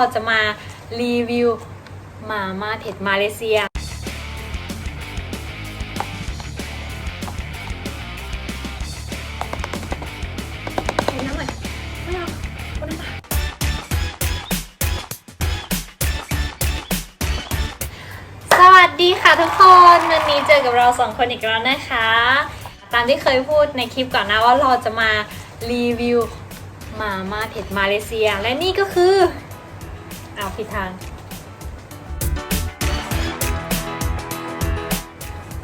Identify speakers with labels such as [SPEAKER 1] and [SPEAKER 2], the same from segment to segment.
[SPEAKER 1] เราจะมารีวิวมาม่าเผ็ดมาเลเซีย สวัสดีค่ะทุกคน วันนี้เจอกับเราสองคนอีกแล้วนะคะ ตามที่เคยพูดในคลิปก่อนน้าว่าเราจะมารีวิวมาม่าเผ็ดมาเลเซีย และนี่ก็คือ อ้าวผิดทาง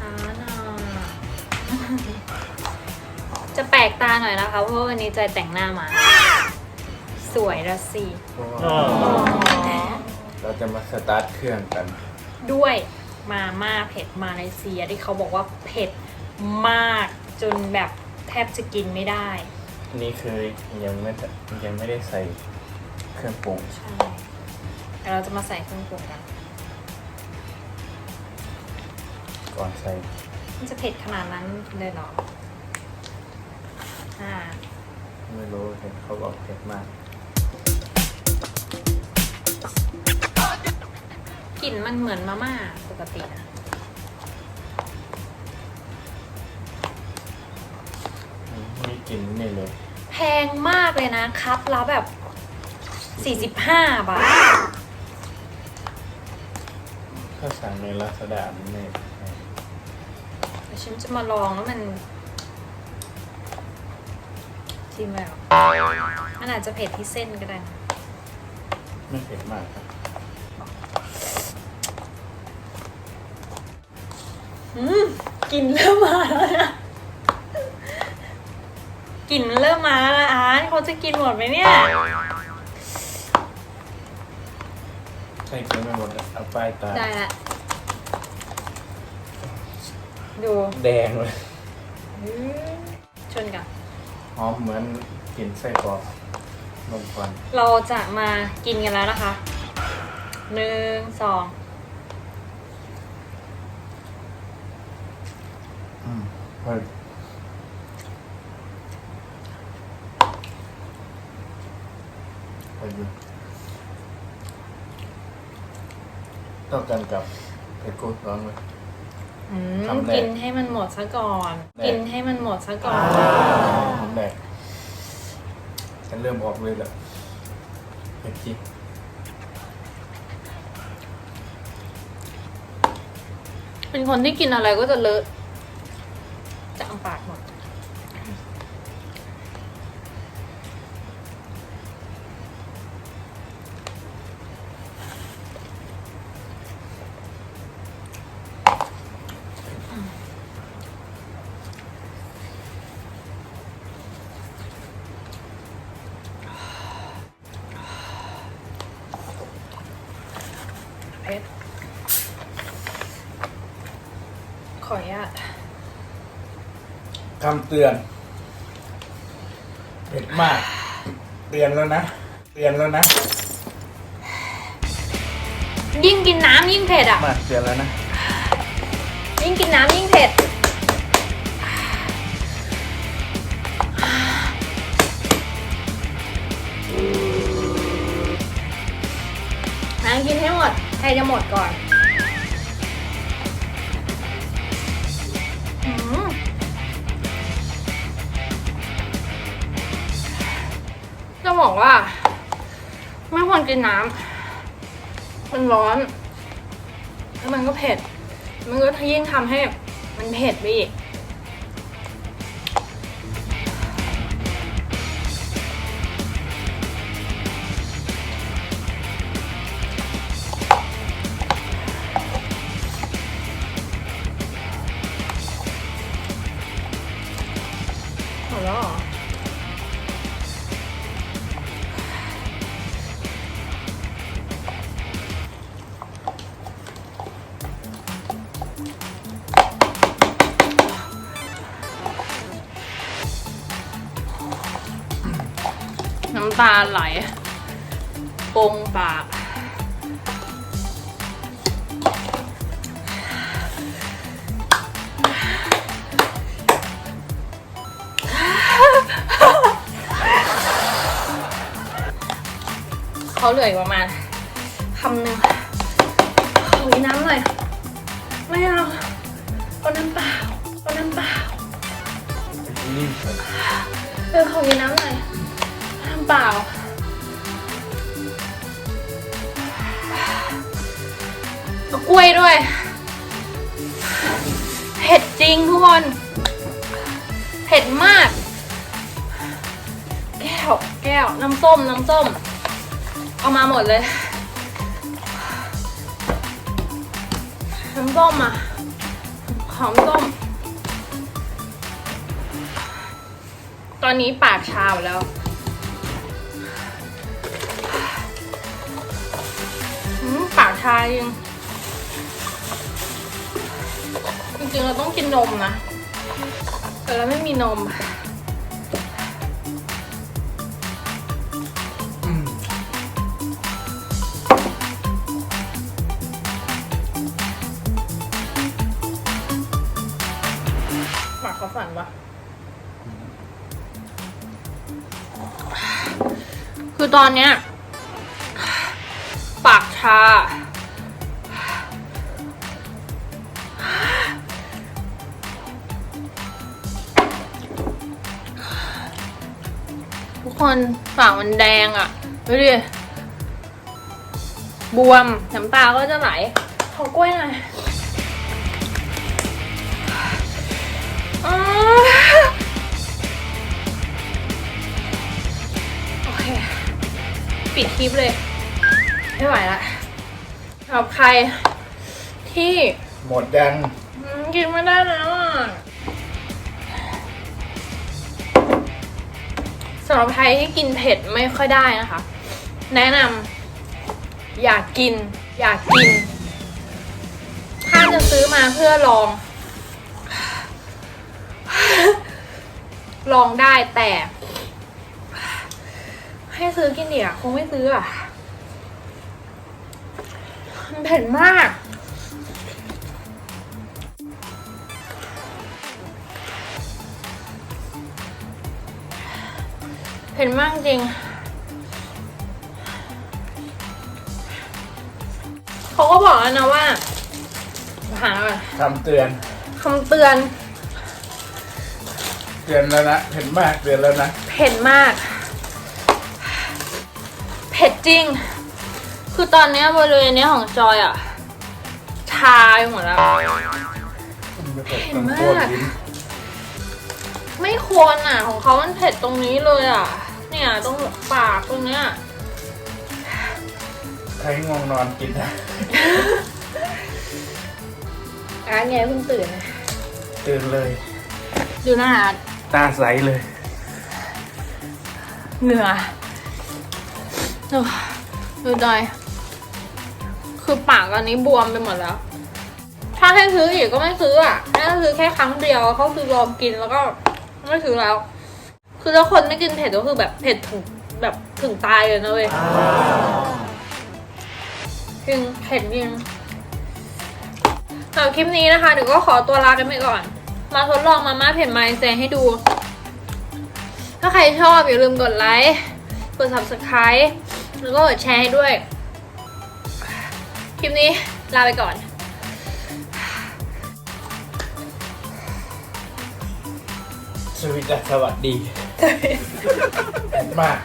[SPEAKER 1] อ่าน่ะจะแปลกตาหน่อยนะคะ เพราะว่าวันนี้จอยแต่งหน้ามา สวยละสิ
[SPEAKER 2] เราจะมาสตาร์ทเครื่องกัน
[SPEAKER 1] ด้วยมาม่าเผ็ดมาเลเซียที่เขาบอกว่าเผ็ดมากจนแบบแทบจะกินไม่ได้
[SPEAKER 2] อันนี้คือยังไม่ได้ยังไม่ได้ใส่เครื่องปรุง
[SPEAKER 1] ใช่ แต่เราจะมาใส่เครื่องปรุงกัน
[SPEAKER 2] ก่อนใส่
[SPEAKER 1] มันจะเผ็ดขนาดนั้นเลยเหรออ่า
[SPEAKER 2] ไม่รู้เห็นเขาบอกเผ็ดมาก
[SPEAKER 1] กลิ่นมันเหมือนมาม่าปกตินะ
[SPEAKER 2] มีกลิ่นนี่เลย
[SPEAKER 1] แพงมากเลยนะ ครับแล้วแบบ 45 บาท
[SPEAKER 2] ถ้าสั่งในลาซาด้ามันไม่
[SPEAKER 1] เดี๋ยวฉันจะมาลองแล้วมันชิมแล้วมันอาจจะเผ็ดที่เส้นก็ได้นะ
[SPEAKER 2] ไม่เผ็ดมากครับ
[SPEAKER 1] อืมกลิ่นเริ่มมาแล้วนะกลิ่นมันเริ่มมาแล้วอาร์ตเขาจะกินหมดไหมเนี่ย
[SPEAKER 2] ใช่กินไม่หมดอะเอาป้ายตา
[SPEAKER 1] ได้ละ ดู
[SPEAKER 2] แดงเลย
[SPEAKER 1] อืมชนกัน
[SPEAKER 2] หอมเหมือนกลิ่นไส้กรอกนมควัน
[SPEAKER 1] เราจะมากินกันแล้วนะคะ หนึ่ง สอง
[SPEAKER 2] อืมเฮ้ยไปดู ต้องกันกับเผ็ดกุ้งร้อนไหม
[SPEAKER 1] อืม
[SPEAKER 2] คำแรก
[SPEAKER 1] กินให้มันหมดซะก่อน
[SPEAKER 2] แรก
[SPEAKER 1] กินให้มันหมดซะก่อน
[SPEAKER 2] หอมแดงฉันเริ่มออกเลยแล้วเผ็ดจริง
[SPEAKER 1] เป็นคนที่กินอะไรก็จะเลอะจะอังปากหมด ขออนุญาต
[SPEAKER 2] คำเตือนเผ็ดมาก เตือนแล้วนะ เตือนแล้วนะ
[SPEAKER 1] ยิ่งกินน้ำยิ่งเผ็ดอะ
[SPEAKER 2] มากเตือนแล้วนะ
[SPEAKER 1] ยิ่งกินน้ำยิ่งเผ็ด น้ำกินให้หมด ใครจะหมดก่อน จะบอกว่า ไม่ควรกินน้ำมันร้อน แล้วมันก็เผ็ด มันก็ยิ่งทำให้มันเผ็ดไปอีกำตาไหลปงปาก เขาเหลืออีกประมาณ
[SPEAKER 3] คำหนึ่งขอมีน้ำหน่อยไม่เอาเอาน้ำเปล่าเอาน้ำเปล่า
[SPEAKER 2] นี่
[SPEAKER 3] เออขอมีน้ำหน่อย น้ำเปล่าเอากล้วยด้วย เผ็ดจริงทุกคน เผ็ดมาก แก้ว แก้ว น้ำส้ม น้ำส้ม เอามาหมดเลย น้ำส้มอะ หอมส้มตอนนี้ปากชาแล้ว ชาจริงจริงๆเราต้องกินนมนะ แต่เราไม่มีนม
[SPEAKER 2] อืม
[SPEAKER 3] ปากเขาสั่นปะคือตอนเนี้ย ปากชา คนปากมันแดงอะ่ะดูดิบวมน้ำตาก็จะไหลขอกล้วยหน่อยอ่าโอเค ปิดคลิปเลย ไม่ไหวละสำหรับใครที่
[SPEAKER 2] หมดยัง
[SPEAKER 3] อืมกินไม่ได้แล้วอะำหรับใครที่กินเผ็ดไม่ค่อยได้นะคะ แนะนำอยากกิน อยากกิน ถ้าจะซื้อมาเพื่อลอง ลองได้แต่ ให้ซื้อกินเดี๋ยวคงไม่ซื้ออะมันเผ็ดมาก เผ็ดมากจริง เขาก็บอกแล้วนะว่าหาก่อน
[SPEAKER 2] คำเตือน
[SPEAKER 3] คำเตือน
[SPEAKER 2] เตือนแล้วนะเห็นมากเตือนแล้วนะ
[SPEAKER 3] เผ็ดมาก เผ็ดจริง คือตอนเนี้ยบริเวณเนี้ยของจอยอะชาไปหมดแล้ว
[SPEAKER 2] ไม่เผ็ดต้องโคตรลิ้น
[SPEAKER 3] ไม่ควรอะ ของเขามันเผ็ดตรงนี้เลยอะ เนี่ยตรงปากตรงเนี้ย
[SPEAKER 2] ใครง่วงนอนกินนะ
[SPEAKER 3] อาร์ตไงเพิ่งตื่น
[SPEAKER 2] ตื่นเลย
[SPEAKER 3] ดูหน้าอาร์ต
[SPEAKER 2] ตาใสเลย
[SPEAKER 3] เหงื่อดูดูจอยคือปากตอนนี้บวมไปหมดแล้ว ถ้าให้ซื้ออีกก็ไม่ซื้ออะถ้าซื้อแค่ครั้งเดียวเขาคือลองกินแล้วก็ไม่ซื้อแล้ว คือถ้าคนไม่กินเผ็ดก็คือแบบเผ็ดถึงแบบถึงตายเลยนะเว้ยจริงเผ็ดจริงสำหรับคลิปนี้นะคะเดี๋ยวก็ขอตัวลากันไปก่อน มาทดลองมาม่าเผ็ดไมซ์แจงให้ดู ถ้าใครชอบอย่าลืมกดไลค์ กด subscribe แล้วก็กดแชร์ให้ด้วย คลิปนี้ลาไปก่อน
[SPEAKER 2] สวัสดีสวัสดีเผ็ด มาก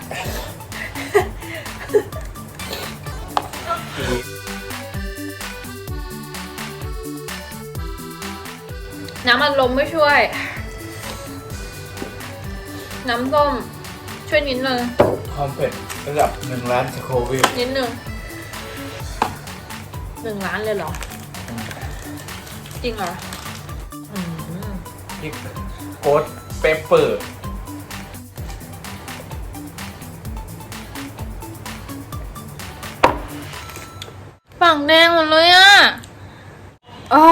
[SPEAKER 3] น้ำอัดลมไม่ช่วย น้ำส้มช่วยนิดนึง
[SPEAKER 2] ความเผ็ดระดับหนึ่งล้านสโควิล
[SPEAKER 3] นิดนึงหนึ่งล้านเลยเหรอ จริงเหรอ อืม
[SPEAKER 2] พริกโกดเปปเปอร์
[SPEAKER 3] ฝั่งแดงหมดเลยอะอ๋อ